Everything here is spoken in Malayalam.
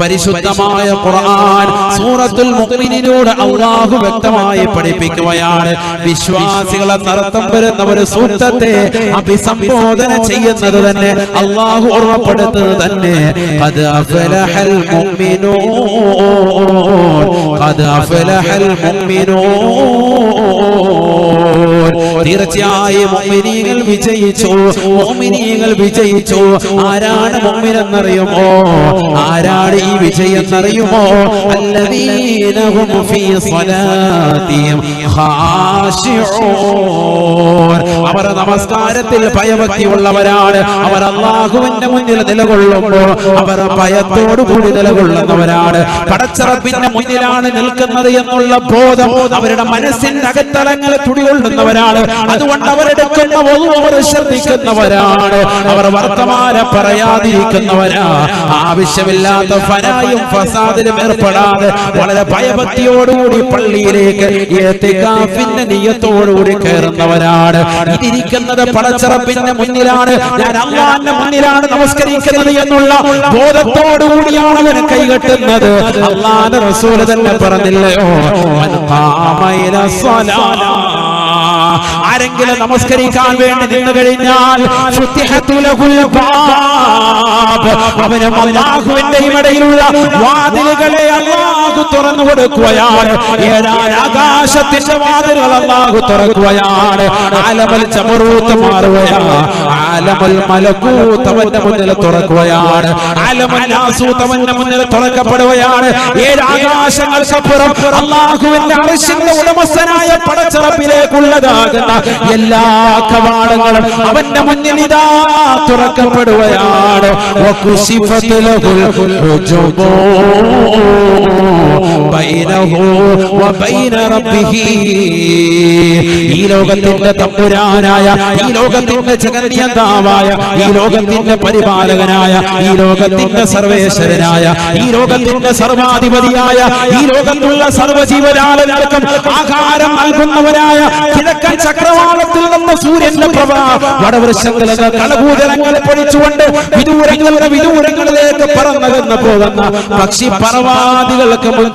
പരിശുദ്ധമായ ഖുർആൻ സൂറത്തുൽ മുഖ്മിനിലൂടെ അല്ലാഹു വ്യക്തമായി പഠിപ്പിക്കുകയാണ്. വിശ്വാസികളെ നടത്തം വരുന്ന ഒരു സൂത്രത്തെ അഭിസംബോധന ചെയ്യുന്നത് തന്നെ അല്ലാഹു ഓർമ്മപ്പെടുത്തുന്നത് തന്നെ. ഖദ് അഫലഹൽ മുഅ്മിനൂൻ ഖദ് അഫലഹൽ മുഅ്മിനൂൻ. തീർച്ചയായും മുഅ്മിനീങ്ങൾ വിജയിച്ചു. മുഅ്മിനീങ്ങൾ വിജയിച്ചു. ആരാണ് മുഅ്മിൻ എന്നറിയുമോ ആരാണ് ഈ വിജയം എന്നറിയുമോ അല്ലദീന ഹും ഫീ സ്വലാത്തിഹിം ഖാശിഊൻ അവർ നമസ്കാരത്തിൽ ഭയഭക്തിയുള്ളവരാണ്. അവർ അള്ളാഹുവിന്റെ മുന്നിൽ നിലകൊള്ളുമ്പോൾ അവർ ഭയത്തോടുകൂടി നിലകൊള്ളുന്നവരാണ്. പടച്ചറപ്പിന്റെ മുന്നിലാണ് നിൽക്കുന്നത് എന്നുള്ള ബോധം അവരുടെ മനസ്സിന്റെ അകത്തലങ്ങൾ തുടികൊള്ളുന്നവരാണ് അതുകൊണ്ട് ഒന്നും അവർ ശ്രദ്ധിക്കുന്നവരാണ്. അവർ വർത്തമാന പറയാതിരിക്കുന്നവരാ. ആവശ്യമില്ലാത്ത ഫനായും ഫസാദിലും ഏർപ്പെടാതെ വളരെ ഭയഭക്തിയോടുകൂടി പള്ളിയിലേക്ക് നിയത്തോടുകൂടി കയറുന്നവരാണ്. ഇതിരിക്കുന്നത് പടച്ചറപ്പിന്റെ മുന്നിലാണ്. ഞാൻ അള്ളാന്റെ മുന്നിലാണ് നമസ്കരിക്കുന്നത് എന്നുള്ള ബോധത്തോടുകൂടിയാണ് അവൻ കൈകെട്ടുന്നത് അള്ളാന്റെ റസൂൽ തന്നെ പറഞ്ഞില്ലയോ ആരെങ്കിലും നമസ്കരിക്കാൻ വേണ്ടി നിന്ന് കഴിഞ്ഞാൽ. അവന് അല്ലാഹുവിന്റെ ഇടയിലുള്ള വാതിലുകളെ അല്ലാഹു തുറന്നു കൊടുക്കുകയാണ് ഏഴാൻ ആകാശത്തിന്റെ വാതിലുകൾ അല്ലാഹു തുറക്കുകയാണ് ആലമൽ ചമറൂത്ത് മാറുകയാണ് ആലമൽ മലക്കൂത്ത് അവന്റെ മുന്നിൽ തുറക്കുകയാണ് ആലമൽ നാസൂത്ത് അവന്റെ മുന്നിൽ തുറക്കപ്പെടുകയാണ് ഏഴ് ആകാശങ്ങൾക്കപ്പുറം അള്ളാഹുവിന്റെ അർശിന്റെ ഉടമസ്ഥനായ പടച്ചറപ്പിലേക്കുള്ളതാകുന്ന എല്ലാ കവാടങ്ങളും അവന്റെ മുന്നിൽ ഇതാ തുറക്കപ്പെടുകയാണ്. ഈ ലോകത്തിന്റെ തമ്പുരാനായ ഈ ലോകത്തിന്റെ ജഗന്നിയന്താവായ ഈ ലോകത്തിന്റെ പരിപാലകനായ ഈ ലോകത്തിന്റെ സർവേശ്വരനായ ഈ ലോകത്തിന്റെ സർവാധിപതിയായ ഈ ലോകത്തുള്ള സർവജീവജാലങ്ങൾക്കും ആഹാരം നൽകുന്നവനായ കിഴക്കൻ ചക്രവാളത്തിൽ നിന്ന് സൂര്യന്റെ പ്രഭ വടവൃക്ഷങ്ങളിലെ കളഭൂതലങ്ങളെ പൊഴിച്ചുകൊണ്ട് വിദൂരങ്ങളുടെ വിദൂരങ്ങളിലേക്ക് പറന്നകന്നു പോകുന്ന പക്ഷി പറവാദികൾക്ക് മുൻ